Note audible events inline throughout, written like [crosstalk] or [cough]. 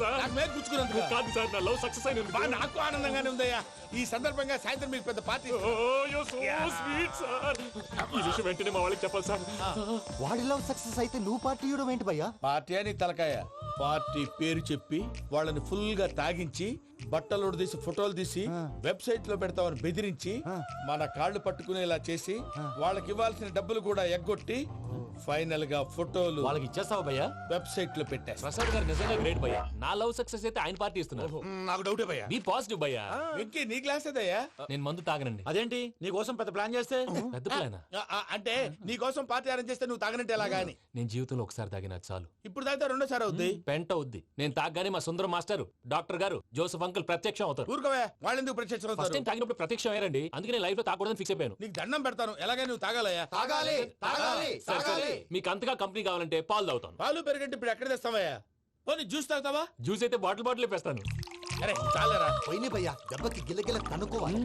Sir. నాకు మీద గుచ్చుకున్నందుకు కాదు సార్ నా లవ్ సక్సెస్ అయిన బా నాకు ఆనందంగానే ఉందయ్యా. ఈ సందర్భంగా సాయంత్రం మీకు పెద్ద పార్టీ స్వీట్ సార్. ఈ విషయం వెంటనే మా వాళ్ళకి చెప్పాలి సార్. వాడి లవ్ సక్సెస్ అయితే నువ్వు పార్టీ ఇవ్వడం ఏంటి భయ్యా? పార్టీ అని తలకాయ. పార్టీ పేరు చెప్పి వాళ్ళని ఫుల్గా తాగించి బట్టలు తీసి ఫోటోలు తీసి వెబ్సైట్లో పెడతామని బెదిరించి మన కాళ్ళు పట్టుకునేలా చేసి వాళ్ళకి ఇవ్వాల్సిన డబ్బులు కూడా ఎగ్గొట్టి ఫైనల్గా ఫోటోలు వాళ్ళకి ఇచ్చేస్తావా భయ్యా? వెబ్సైట్లో పెట్టేస్తా ప్రసాద్ గారు నిజంగా గ్రేట్ భయ్యా. నా లవ్ సక్సెస్ అయితే ఆయన పార్టీ ఇస్తున్నారు. నాకు డౌటే భయ్యా. బీ పాజిటివ్ భయ్యా. వెంకీ నీ గ్లాస్ ఏదయ్యా? నేను మందు తాగనండి. అదేంటి? నీ కోసం పెద్ద ప్లాన్ చేస్తే? పెద్ద ప్లానా? అంటే నీ కోసం పార్టీ అరేంజ్ చేస్తే నువ్వు తాగనంటే ఎలాగా అని. నేను జీవితంలో ఒకసారి తాగినా చాలు. ఇప్పుడు తాగితే రెండోసారి అవుద్ది. పెంట అవుద్ది. నేను తాగగానే మా Sundaram master doctor garu Joseph uncle ప్రత్యక్షం అవుతారు. ఊరుకోవే వాళ్ళు ఎందుకు ప్రత్యక్షం ఫస్ట్ అవుతారు? టైం తాగినప్పుడు ప్రత్యక్షం అయ్యారండి. అందుకే నేను లైఫ్లో తాగకూడదని ఫిక్స్ అయిపోయాను. నీకు దండం పెడతాను ఎలాగే నువ్వు తాగాలయ్యా? తాగాలి తాగాలి సరే, సరే. మీకు అంతగా కంపెనీ కావాలంటే పాలు తాగుతాను. పాలు పెరిగంటే ఇప్పుడు ఎక్కడ తెస్తావయ్యా? పోనీ జ్యూస్ తాగుతావా? జ్యూస్ అయితే బాటిల్ బాటిల్ వేస్తాను అరే చాలరా. పోయిన భయ్యా దెబ్బకి గిల్లగిల్ల కనుక్కోవాలి.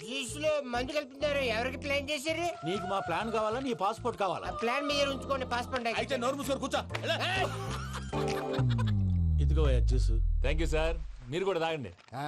జ్యూస్లో మందు కలుపుతున్నారు ఎవరికి ప్లాన్ చేశారు? నీకు మా ప్లాన్ కావాలా నీ పాస్పోర్ట్ కావాలా? ఆ ప్లాన్ మీద ఉంచుకోండి పాస్పోర్ట్ అయితే నోరు మూసుకొని కూర్చో. ఎలా? ఇదిగోయ్యా జ్యూస్ థ్యాంక్ యూ సార్ మీరు కూడా తాగండి. ఆ,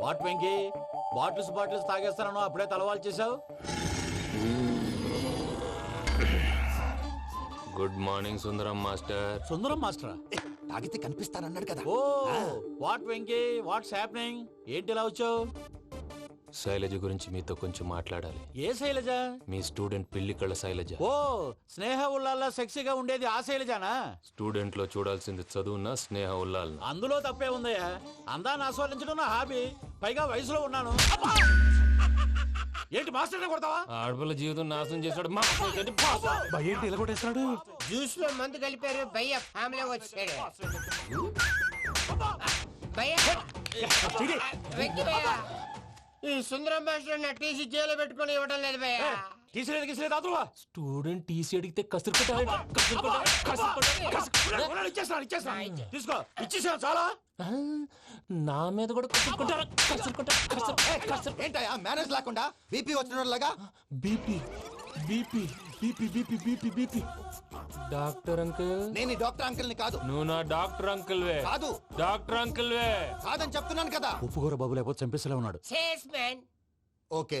వాట్ వెంకీ బాటిల్స్ బాటిల్స్ తాగేస్తానో అప్పుడే తలవాలు చేసావు good morning Sundaram master. Sundaram మాస్టరా? ఏ, తాగితే కనిపిస్తానన్నాడు కదా. Oh what Venky? What's happening ఏంటి ఇలా వచ్చావు? శైలజ గురించి మీతో కొంచెం మాట్లాడాలి. ఏ శైలజ? మీ స్టూడెంట్ పిల్లి కళ్ళ శైలజ. ఓ స్నేహ ఉల్లాల్లో సెక్సీగా ఉండేది ఆ శైలజానా? స్టూడెంట్లో చూడాల్సింది చదువున స్నేహ ఉల్లాల్ అందులో తప్పే ఉందయ్యా. అందాన్ని ఆస్వాదించడం నా హాబీ. పైగా వయసులో ఉన్నాను. అబ్బా! ఏంటి మాస్టర్ కొడతావా? ఆడపిల్ల జీవితం నాశనం చేశాడు. ఏంటి ఇలా కొట్టేస్తున్నాడు? జ్యూస్లో మందు కలిపారు భయ్య ఫ్యామిలీ వచ్చాడు. భయ్య ఈ సుందరం భాష నా టీసీ జైలు పెట్టుకొని ఇవ్వడం లేదు భయ్య తీసిలేదు గీసిలేదు అదువా స్టూడెంట్ టీసీ అడిగితే కసురు కొట్టాలి. కసురు కొట్టాలి కసురు కొట్టాలి కసురు ఇచ్చేస్తాను ఇచ్చేస్తాను తీసుకో. ఇచ్చేసాను చాలా? నా మీద కూడా కసురు కొట్టాలి కసురు కసురు కసురు ఏంటయ్యా మేనేజ్ లేకుండా బీపీ వచ్చిన లాగా BP BP BP BP BP BP. Doctor uncle. నేను డాక్టర్ అంకుల్ని కాదు. నువ్వు నా డాక్టర్ అంకుల్ వే కాదు. డాక్టర్ అంకుల్ వే కాదని చెప్తున్నాను కదా. ఉప్పుకూర బాబు లేకపోతే చంపేసేలా ఉన్నాడు. ఓకే.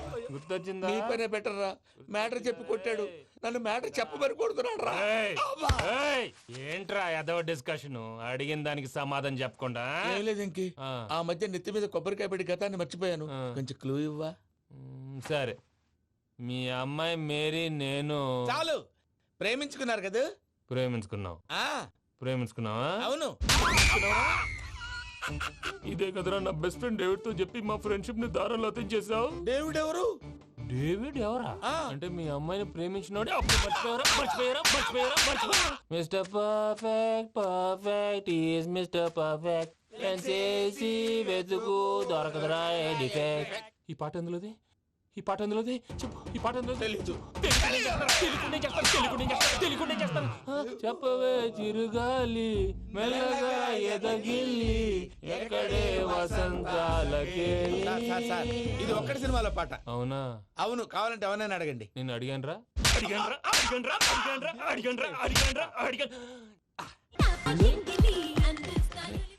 గుర్తొచ్చిందా? నీ పనే బెటర్ రా. మ్యాటర్ చెప్పి కొట్టాడు. నన్ను మ్యాటర్ చెప్పమని కొడుతున్నాడు రా. ఏయ్! ఏయ్! ఏంట్రా ఎదవ డిస్కషన్? అడిగిన దానికి సమాధానం చెప్పకుండా? ఏం లేదు ఇంకి. ఆ. ఆ మధ్య నెత్తి మీద కొబ్బరికాయ పెట్టి గతాన్ని మర్చిపోయాను. ఆ. కొంచెం క్లూ ఇవ్వా? మ్, సరే. మీ అమ్మాయి మేరీ నేను చాలు. ప్రేమించుకున్నారు కదా? ప్రేమించుకున్నావు ఆ. ప్రేమించుకున్నావా? అవును. ఇదే కదరా నా బెస్ట్ ఫ్రెండ్ డేవిడ్తో చెప్పి మా ఫ్రెండ్షిప్ని దారంలో చేసావు డేవిడ్ ఎవరు డేవిడ్ ఎవరా? ఆ. అంటే మీ అమ్మాయిని ప్రేమించినోడే? అప్పుడు మర్చిపోయారా మర్చిపోయారా మర్చిపోయారా మర్చిపోయారా mister perfect perfect is mister perfect చేసి వెతుకు దొరకదురా డిఫెక్ట్ ఈ పాట ఎందులోది? ఈ పాట ఎందులోది? చెప్పు ఈ పాట ఎందులో తెలీదు. చెప్పవే చిరుగాలి మెల్లగా ఎదగిల్లి ఎక్కడే వసంతాలకే. ఇది ఒక్కటి సినిమాలో పాట. అవునా? అవును కావాలంటే ఎవరైనా అడగండి. నేను అడిగానురా? అడిగానురా అడిగానురా అడిగానురా అడిగానురా అడిగానురా అడిగాను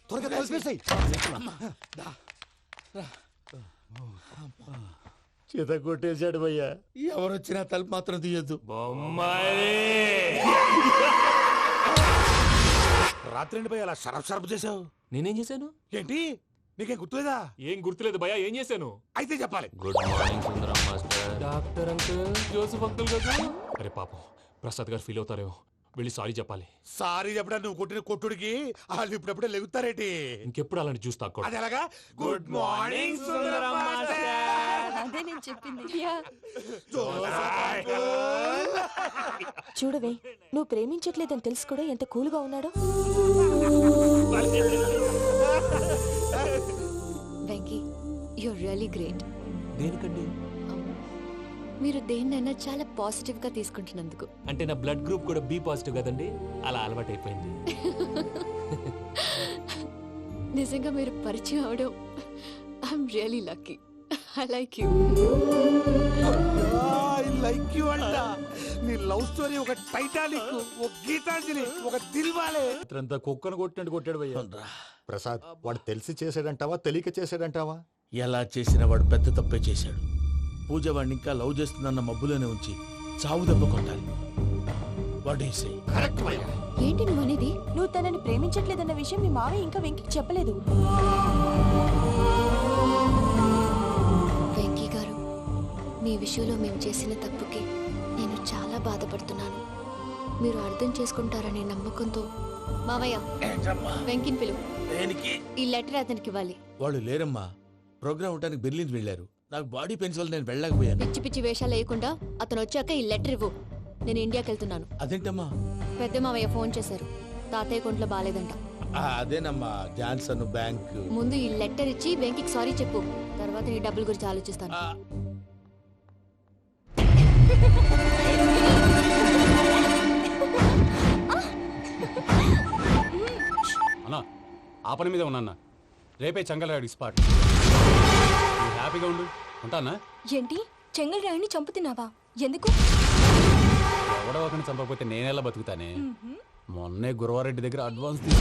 త్వరగా కలిపేసాయి చేత కొట్టేశాడు భయ్యా. ఎవరు వచ్చినా తలుపు మాత్రం తీయొద్దు. రాత్రి ఎండి భయ్య అలా షరఫ్ షరఫ్ చేసావు నేనేం చేశాను? ఏంటి? నీకేం గుర్తులేదా? ఏం గుర్తులేదు భయ్యా ఏం చేశాను? అయితే చెప్పాలి. Good morning Sundaram master. Doctor uncle Joseph uncle కదా అరే పాపం ప్రసాద్ గారు ఫీల్ అవుతారేమో. వెళ్ళి సారీ చెప్పాలి. సారీ చెప్పడా నువ్వు కొట్టిన కొట్టుడికి వాళ్ళు ఇప్పుడప్పుడే లెగుతారేటి? ఇంకెప్పుడు అలాంటి తాక్కూడదు అది ఎలాగా? గుడ్ మార్నింగ్ సుందరం అదే నేను చెప్పింది. చూడవే నువ్వు ప్రేమించట్లేదని తెలుసు కూడా ఎంత కూల్గా ఉన్నాడో. వెంకీ యూర్ రియలీ గ్రేట్ దేనికండి? మీరు దేన్నైనా చాలా పాజిటివ్గా తీసుకుంటున్నందుకు. అంటే నా బ్లడ్ గ్రూప్ కూడా బి పాజిటివ్ కదండి? అలా అలవాటు అయిపోయింది నిజంగా మీరు పరిచయం అవడం I'm really lucky I like you I like you అంట. నీ లవ్ స్టోరీ ఒక టైటానిక్ ఒక గీతాంజలి ఒక దిల్వాలే అంతా కుక్కను కొట్టినట్టు కొట్టాడు భయ్య. ప్రసాద్ వాడు తెలిసి చేసాడంటావా తెలియక చేసాడంటావా ఎలా చేసిన వాడు పెద్ద తప్పే చేశాడు. పూజ వాడిని ఇంకా లవ్ చేస్తుందన్న మబ్బులోనే ఉంచి చావు దెబ్బ కొట్టాలి. వాడేసే ఏంటి నువ్వు అనేది? నువ్వు తనని ప్రేమించట్లేదన్న విషయం మీ మావయ్య ఇంకా వెంకికి చెప్పలేదు. మీ విషయంలో మేము చేసిన తప్పుకి నేను చాలా బాధపడుతున్నాను. మీరు అర్థం చేసుకుంటారనే నమ్మకంతో మావయ్య వెంకిని పిలువు. ఈ లెటర్ అతనికి ఇవ్వాలి. వాళ్ళు లేరమ్మా. ప్రోగ్రామ్ ఉండడానికి బెర్లిన్ వెళ్ళారు. నాకు బాడీ పెయిన్స్ వల్ల నేను వెళ్ళలేకపోయాను. పిచ్చి పిచ్చి వేషాలు వేయకుండా అతను వచ్చాక ఈ లెటర్ ఇవ్వు. నేను ఇండియాకి వెళ్తున్నాను. అదేంటమ్మా? పెద్ద మావయ్య ఫోన్ చేశారు. తాతయ్య కొంట్లో బాగాలేదంట అదేనమ్మా జాన్సన్ బ్యాంక్. ముందు ఈ లెటర్ ఇచ్చి వెంకికి సారీ చెప్పు. తర్వాత నీ డబ్బుల గురించి ఆలోచిస్తాను. ఆ పని మీద ఉన్నా రేపే చంగలరాడు స్పాట్. హ్యాపీగా ఉండు. ఉంటానా? ఏంటి? చెంగల్ రాయిని చంపుతున్నావా? ఎందుకు? ఎవడో ఒకరిని చంపకపోతే నేనెలా బతుకుతానే? మొన్నే గురవారెడ్డి దగ్గర అడ్వాన్స్ నేను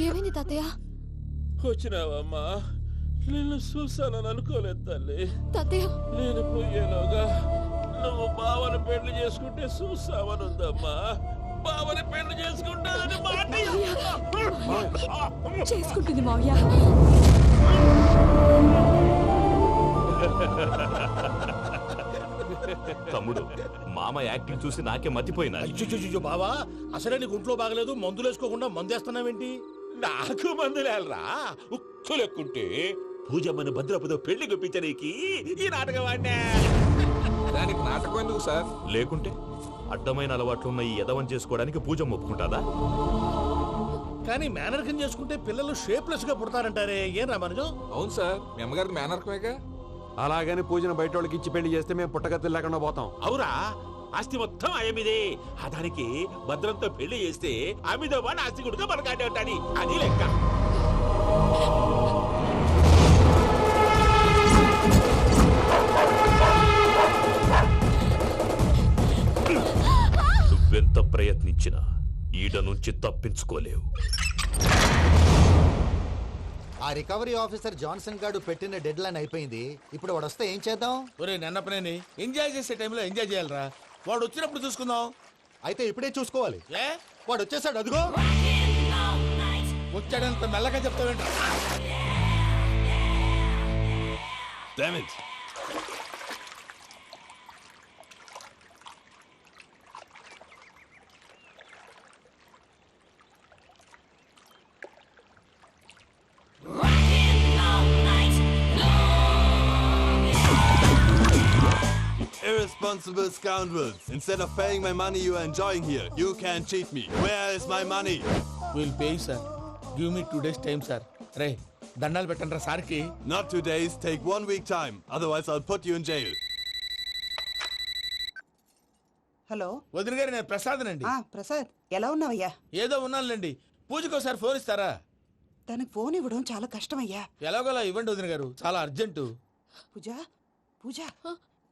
ఏమైంది తాతయ్య? వచ్చినావమ్మా. నిన్ను చూసానని అనుకోలేదు తల్లి. తాతయ్య. నేను పోయేలోగా నువ్వు బావని పెళ్ళి చేసుకుంటే చూసావని ఉందమ్మా. బావని పెళ్ళి చేసుకుంటానని మాట చేసుకుంటుంది మావయ్య. [laughs] తమ్ముడు మామ యాక్టింగ్ చూసి నాకే మతిపోయినా అయ్యో బావా అసలే నీకు ఒంట్లో బాగలేదు మందులు వేసుకోకుండా మందు వేస్తున్నావేంటి నాకు మందులేలరా? ఉక్కు లెక్కుంటే పూజమ్మని భద్రపదో పెళ్ళి గుప్పించడానికి ఈ నాటకం ఆడినా దానికి నాటకం ఎందుకు సార్? లేకుంటే అడ్డమైన అలవాట్లున్న ఈ యదవం చేసుకోవడానికి పూజ ఒప్పుకుంటాదా? కానీ మేనర్కం చేసుకుంటే పిల్లలు షేప్లెస్గా పుడతారంటారే ఏం రామానుజం అవును సార్ మీ అమ్మగారిది మేనర్కమేగా? అలాగని పూజను బయట వాళ్ళకి ఇచ్చి పెళ్ళి చేస్తే మేము పుట్టగతులు లేకుండా పోతాం. అవురా ఆస్తి మొత్తం ఆయమిదే ఆ దానికి భద్రంతో పెళ్ళి చేస్తే ఆమెతో వాడు ఆస్తి గుడితో ఉంటాని అది లెక్క. నువ్వెంత ప్రయత్నించినా ఈడ నుంచి తప్పించుకోలేవు. ఆ రికవరీ ఆఫీసర్ జాన్సన్ గారు పెట్టిన డెడ్ లైన్ అయిపోయింది. ఇప్పుడు వాడు వస్తే ఏం చేద్దాం? ఒరే నన్నపనేని ఎంజాయ్ చేసే టైంలో ఎంజాయ్ చేయాలరా. వాడు వచ్చినప్పుడు చూసుకుందాం. అయితే ఇప్పుడే చూసుకోవాలి. ఏ? వాడు వచ్చేసాడు అదిగో. వచ్చాడంత మెల్లగా చెప్తావేంట్రా? Irresponsible scoundrels. Instead of paying my money you are enjoying here, you can cheat me. Where is my money? Will pay sir give me two days time sir రే దండాలు పెట్టండి రా సార్కి Not two days, take one week time. Otherwise, I'll put you in jail. Hello వదిన గారు నేను ప్రసాదనండి ఆ ప్రసాద్ ఎలా ఉన్నావయ్యా ఏదో ఉన్నానులేండి పూజకి ఒకసారి ఫోన్ ఇస్తారా తనకు ఫోన్ ఇవ్వడం చాలా కష్టమయ్యా ఎలాగోలా ఇవ్వండి వదిన గారు చాలా అర్జెంటు పూజ పూజ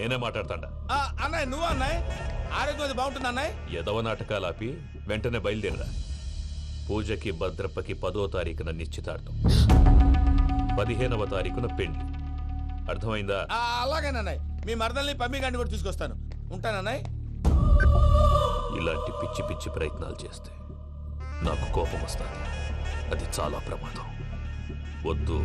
నేనే మాట్లాడతాడా. అన్నయ్య నువ్వు అన్నయ్య? ఆరోగ్యం అది బాగుంటుంది అన్నయ్య? ఎదవ నాటకాలు ఆపి వెంటనే బయలుదేరరా. పూజకి భద్రప్పకి పదో తారీఖున నిశ్చితార్థం. పదిహేనవ తారీఖున పెళ్ళి అర్థమైందా? ఆ, అలాగే అన్నయ్య. మీ మరదల్ని పమ్మి గారిని కూడా తీసుకొస్తాను. ఉంటానన్నయ్య ఇలాంటి పిచ్చి పిచ్చి ప్రయత్నాలు చేస్తే నాకు కోపం వస్తుంది. అది చాలా ప్రమాదం. వద్దు.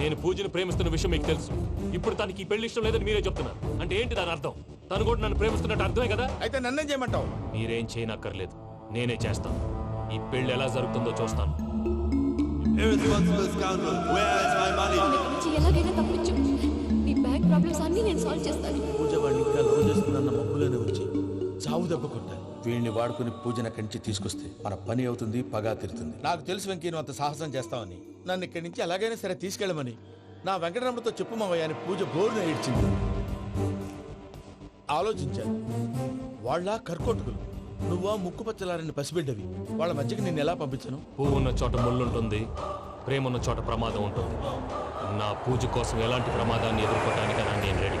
నేను పూజను ప్రేమిస్తున్న విషయం మీకు తెలుసు. ఇప్పుడు తనకి ఈ పెళ్ళి ఇష్టం లేదని మీరే చెప్తున్నారు. అంటే ఏంటి దాని అర్థం? తను కూడా నన్ను ప్రేమిస్తున్నట్టు అర్థమే కదా? అయితే నన్నేం చేయమంటావు? మీరేం చేయనక్కర్లేదు. నేనే చేస్తాను. ఈ పెళ్ళి ఎలా జరుగుతుందో చూస్తాను. Irresponsible scoundrel. Where is my money? నన్ను ఇక్కడ నుంచి ఎలాగైనా తప్పించు. నీ బ్యాంక్ ప్రాబ్లమ్స్ అన్నీ నేను సాల్వ్ చేస్తాను. పూజ వాడిని ఇంకా లవ్ చేస్తుందన్న మబ్బులోనే వచ్చి చావు దెబ్బ కొట్టాలి వీడిని వాడుకుని పూజన కంచి తీసుకొస్తే మన పని అవుతుంది పగా తీరుతుంది. నాకు తెలుసు వెంకీ నువ్వు అంత సాహసం చేస్తావని. నన్ను ఇక్కడి నుంచి ఎలాగైనా సరే తీసుకెళ్ళమని. నా వెంకటరమణతో చెప్పు మావయ్య అని పూజ బోరున ఏడ్చింది. ఆలోచించాను. వాళ్ళ కర్కోటకులు నువ్వా ముక్కు పచ్చలారని పసిబిడ్డవి. వాళ్ళ మధ్యకి నేను ఎలా పంపించను? పువ్వు ఉన్న చోట ముళ్ళు ఉంటుంది ప్రేమ ఉన్న చోట ప్రమాదం ఉంటుంది. నా పూజ కోసం ఎలాంటి ప్రమాదాన్ని ఎదుర్కోవడానికైనా నేను రెడీ.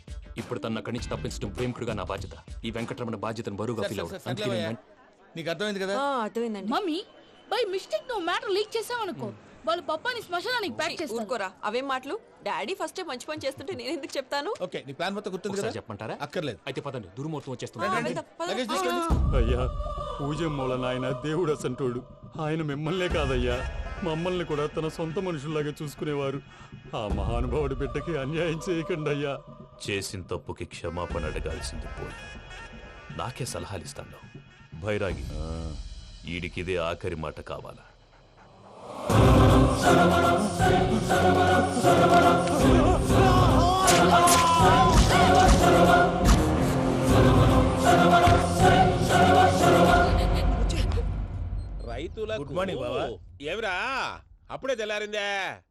ఇప్పుడు తన అక్కడి నుంచి తప్పించడం ప్రేమికుడుగా నా బాధ్యత. ఈ వెంకటరమణ బాధ్యతను బరువుగా ఫీల్ సరే, అందుకే. నేను నీకు అర్థమైంది కదా? అర్థమైందండి. మమ్మీ బై మిస్టేక్ నువ్వు మ్యాటర్ లీక్ చేసావనుకో వాళ్ళు పప్పాని శ్మశానానికి ప్యాక్ చేస్తారు. ఊరుకోరా. అవేం మాటలు? డాడీ ఫస్ట్ మంచి పని చేస్తుంటే నేను ఎందుకు చెప్తాను? ఓకే నీ ప్లాన్ మొత్తం గుర్తుంది కదా? ఒకసారి చెప్పమంటారా? అక్కర్లేదు. అయితే పదండి దుర్ముహూర్తం వచ్చేస్తుంది. రండి, వెళ్దాం, పద. అయ్యా పూజ మూల నాయన దేవుడు అసంటోడు. ఆయన మిమ్మల్నే కాదయ్యా. మమ్మల్ని కూడా తన సొంత మనుషుల్లాగా చూసుకునేవారు. ఆ మహానుభావుడి బిడ్డకి అన్యాయం చేయకండి అయ్యా చేసిన తప్పుకి క్షమాపణ అడగాల్సింది పోయి. నాకే సలహాలు ఇస్తాను భైరాగి ఈడికిదే ఆఖరి మాట కావాలా? రైతుల గుడ్ మార్నింగ్ బావా. ఏమిరా? అప్పుడే తెల్లారిందే.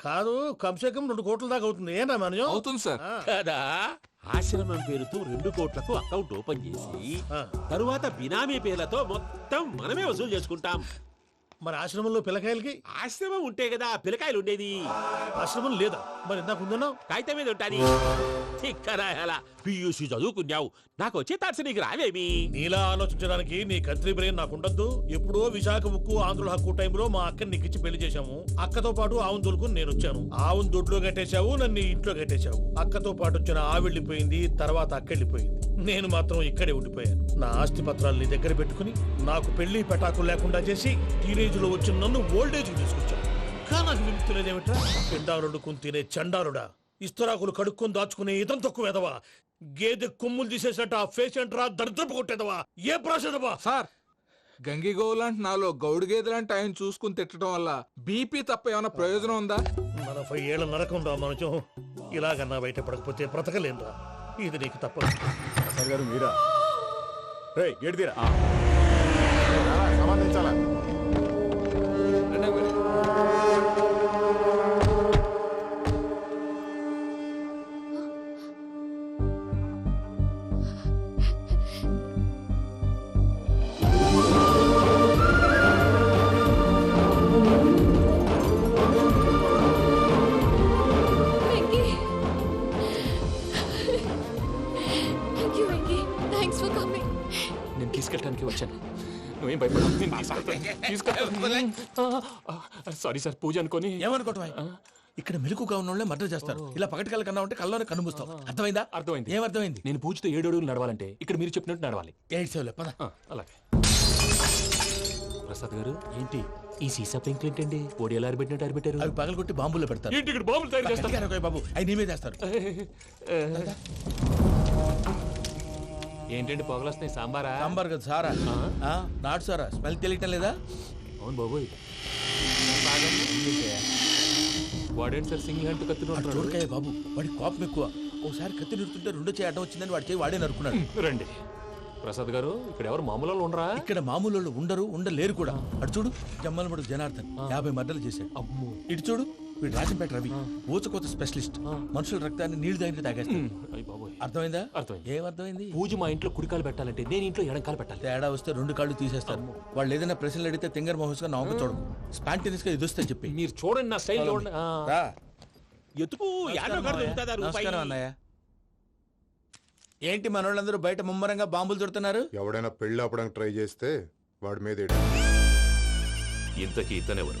కాదు కంసే కం రెండు కోట్ల దాకా అవుతుంది. ఏం రామానుజం అవుతుంది సార్. కదా? ఆశ్రమం పేరుతో రెండు కోట్లకు అకౌంట్ ఓపెన్ చేసి ఆ. తరువాత బినామీ పేర్లతో మొత్తం మనమే వసూలు చేసుకుంటాం. మరి ఆశ్రమంలో పిల్లకాయలకి? ఆశ్రమం ఉంటే కదా పిల్లకాయలు ఉండేది. ఆశ్రమం లేదా? మరి ఇందాక ఉందన్నావు? కాగితం మీద ఉంటాది. చిక్కరాయాలా పియూసి చదువుకున్నావు. నాకు వచ్చే తాట్స్ నీకు రావేమి? నీలా ఆలోచించడానికి నీ కత్రి బ్రెయిన్ నాకు ఉండద్దు ఎప్పుడో విశాఖ ఉక్కు ఆంధ్రుల హక్కు టైంలో మా అక్కని నీకిచ్చి పెళ్ళి చేశాము. అక్కతో పాటు ఆవును దొడుకుని నేను వచ్చాను. ఆవును దొడ్లో కట్టేశావు నన్ను ఇంట్లో కట్టేశావు. అక్కతో పాటు వచ్చిన ఆవిళ్ళిపోయింది తర్వాత అక్కెళ్ళిపోయింది నేను మాత్రం ఇక్కడే ఉండిపోయాను. నా ఆస్తి పత్రాలు నీ దగ్గర పెట్టుకుని నాకు పెళ్ళి పెటాకులు లేకుండా చేసి టీనేజ్లో వచ్చిన నన్ను ఓల్డేజ్ తీసుకొచ్చాను కానీ నాకు విముక్తి లేదేమిట్రా పిండారుడుకుని తినే చండారుడా? ఇస్తరాకులు కడుక్కొని దాచుకునే ఇతం తక్కువ ఎదవా గేదె కొమ్ములు తీసేసట ఆ పేషెంట్ రా దరిద్రపు కొట్టేదవా? ఏ ప్రాసెదవా? సార్ గంగిగోవు లాంటి నాలో గౌడు గేదె లాంటి ఆయన చూసుకుని తిట్టడం వల్ల బీపీ తప్ప ఏమైనా ప్రయోజనం ఉందా? నలభై ఏళ్ళ నరకం రా మనచం ఇలాగన్నా బయటపడకపోతే బ్రతకలేనురా. ఇది నీకు తప్పదు. సార్ గారు మీరా? రే గేట్ తీరా? సంబంధించాలా సారీ సార్ పూజ అనుకొని. ఏమనుకోవటం ఇక్కడ మెలకుగా ఉన్న వాళ్ళే మర్డర్ చేస్తారు. ఇలా పగటి కళ్ళ కన్నా ఉంటే కళ్ళలోనే కనుమూస్తావు. అర్థమైందా? అర్థమైంది. ఏమర్థమైంది నేను పూజతో ఏడు అడుగులు నడవాలంటే ఇక్కడ మీరు చెప్పినట్టు నడవాలి. పద. ఆ, అలాగే. ప్రసాద్ గారు ఏంటి? ఈ సీసా పెంకులు ఏంటండి? ఓడి ఎలా అరబెట్టినట్టు అరబెట్టారు అవి పగలగొట్టి బాంబులో పెడతారు. ఏంటి ఇక్కడ బాంబులు తయారు చేస్తారు? బాబు అవి నీవే చేస్తారు ఏంటండి పొగలొస్తున్నాయి? సాంబారా? సాంబార్ కదా సారా. నాటు సారా? స్మెల్ తెలియటం లేదా? అవును బాబోయ్. వాడేంటి సార్ సింగిల్ హ్యాండ్ ఉంటున్నాడు? చూడకాయ బాబు. వాడి కోపం ఎక్కువ. ఓసారి కత్తి నిరుతుంటే రెండో చేయి అడ్డం వచ్చిందని వాడి చేయి వాడే నరుకున్నాడు. రండి. ప్రసాద్ గారు ఇక్కడ ఎవరు మామూలు ఉండరా? ఇక్కడ మామూలు ఉండరు ఉండలేరు కూడా. అటు చూడు జమ్మలమడు జనార్దన్ యాభై మర్డర్లు చేశాడు. ఇటు చూడు వీడు రాజంపేట రవి. ఊచకోత స్పెషలిస్ట్. మనుషుల రక్తాన్ని నీళ్ళు తాగితే తాగేస్తాడు. అర్థమైందా? అర్థమైంది. ఏమర్థమైంది పూజ మా ఇంట్లో కుడికాలు పెట్టాలంటే నేను ఇంట్లో ఎడంకాలు పెట్టాలి. తేడా వస్తే రెండు కాళ్ళు తీసేస్తారు. వాళ్ళు ఏదైనా ప్రశ్నలు అడిగితే తింగర్ మహోస్గా నవ్వు చూడకు. స్పాంటినియస్గా ఇది వస్తే చెప్పి. మీరు చూడండి నా స్టైల్ చూడండి ఆ. రా. ఎతుకు నమస్కారం అన్నయ్య. ఏంటి మనోళ్ళందరూ బయట ముమ్మరంగా బాంబులు చుడుతున్నారు ఎవడైనా పెళ్ళి ఆపడానికి ట్రై చేస్తే వాడి మీద. ఇంతకీ ఇతనెవరు?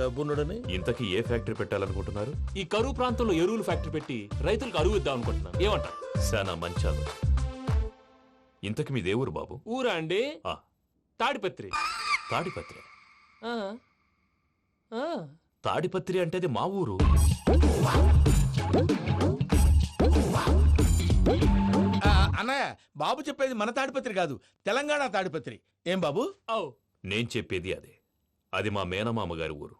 డబ్బున్నడని? ఇంతకీ ఏ ఫ్యాక్టరీ పెట్టాలనుకుంటున్నారు? ఈ కరువు ప్రాంతంలో ఎరువులు ఫ్యాక్టరీ పెట్టి రైతులకు అరువు ఇద్దాం అనుకుంటున్నాను ఏమంటారు శానా మంచాలు. ఇంతకి మీ దేవురు బాబు? ఊరా అండి? ఆ. తాడిపత్రి. తాడిపత్రి? ఆ. ఆ. తాడిపత్రి అంటే అది మా ఊరు. ఆ, అన్నయ్య బాబు చెప్పేది మన తాడిపత్రి కాదు తెలంగాణ తాడిపత్రి. ఏం బాబు? ఔ. నేను చెప్పేది అదే. అది మా మేనమామ గారి ఊరు.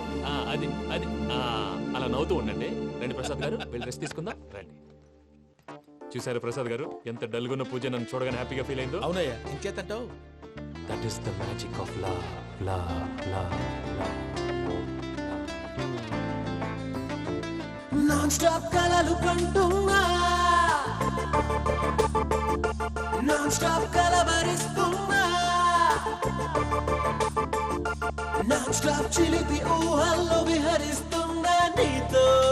ఆ, అది అది ఆ, అలా నవ్వుతూ ఉండండి. రండి ప్రసాద్ గారు వెళ్ళి రెస్ట్ తీసుకుందాం. రండి. చూసారు ప్రసాద్ గారు? ఎంత డల్గున్న పూజ నన్ను చూడగానే హ్యాపీగా ఫీల్ అయిందో? అవునయ్యా ఇంకేతంటావు that is the magic of లా లా లా లా నాన్ స్టాప్ కలలు కంటున్నా. Non stop Schlaf, Jalebi, oh, hello, Bihar is Tunda Nito.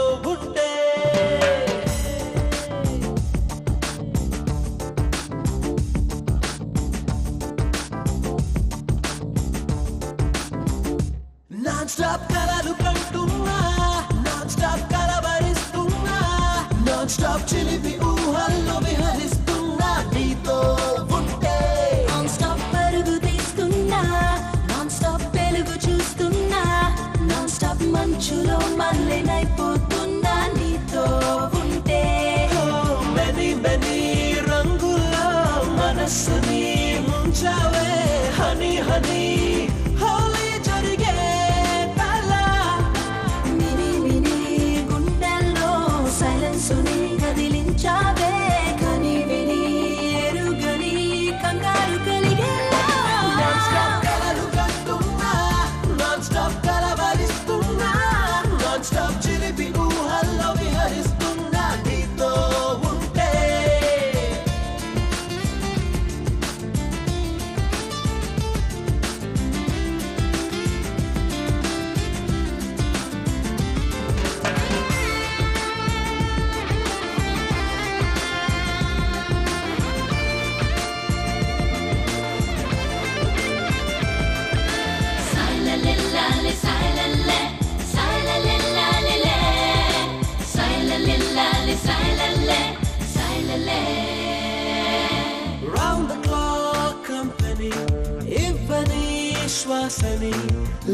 ఇవ్వనీ శ్వాసని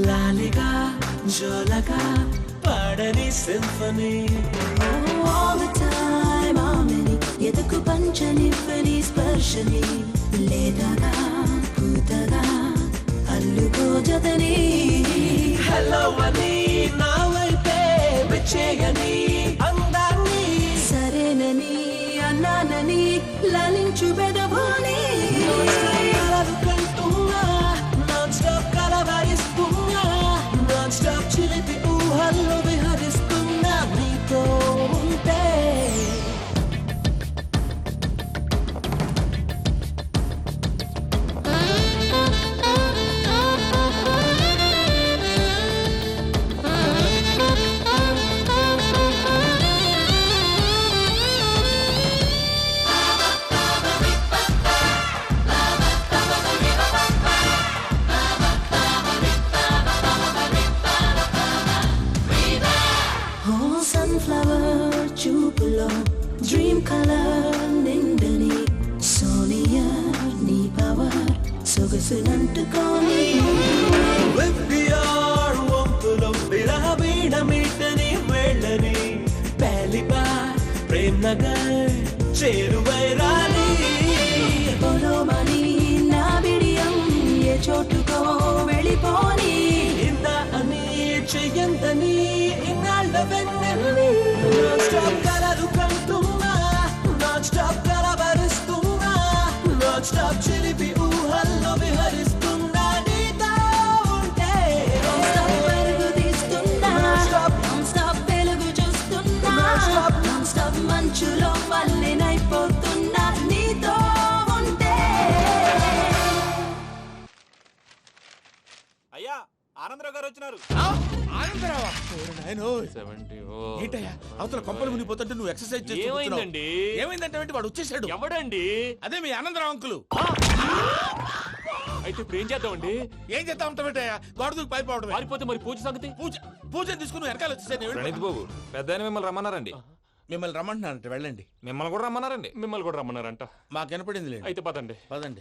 లాలిగా జోలగా పాడని సింఫని. ఎదుకు పంచని ఫని స్పర్శని లేదగా కూతగా అల్లుకో జతని. హలో అని నా వైపే విచ్చేయని అందాన్ని. సరేనని అన్నానని లలించు బెద ఆనందరావా. సెవెంటీ ఏంటయ్యా? అవతల కొంపలు మునిగిపోతుంటే నువ్వు ఎక్సర్సైజ్ చేస్తూ కూర్చున్నావు. ఏమైందండి? ఏమైందంటే ఏంటి? వాడు వచ్చేసాడు ఎవడండి? అదే మీ ఆనందరావు అంకులు. అయితే ఇప్పుడు ఏం చేద్దామండి? ఏం చేస్తా ఉంటా ఏంటయ్యా? గోడ దూకి పైపోవడమే పారిపోతే మరి పూజ సంగతి? పూజ పూజ తీసుకుని నువ్వు వెనకాల వచ్చేసాను ప్రణీత్ బాబు పెద్ద మిమ్మల్ని రమ్మన్నారండి. మిమ్మల్ని రమ్మంటున్నారంట వెళ్ళండి. మిమ్మల్ని కూడా రమ్మన్నారండి. మిమ్మల్ని కూడా రమ్మన్నారంట. మాకు వినపడింది లేండి అయితే పదండి. పదండి.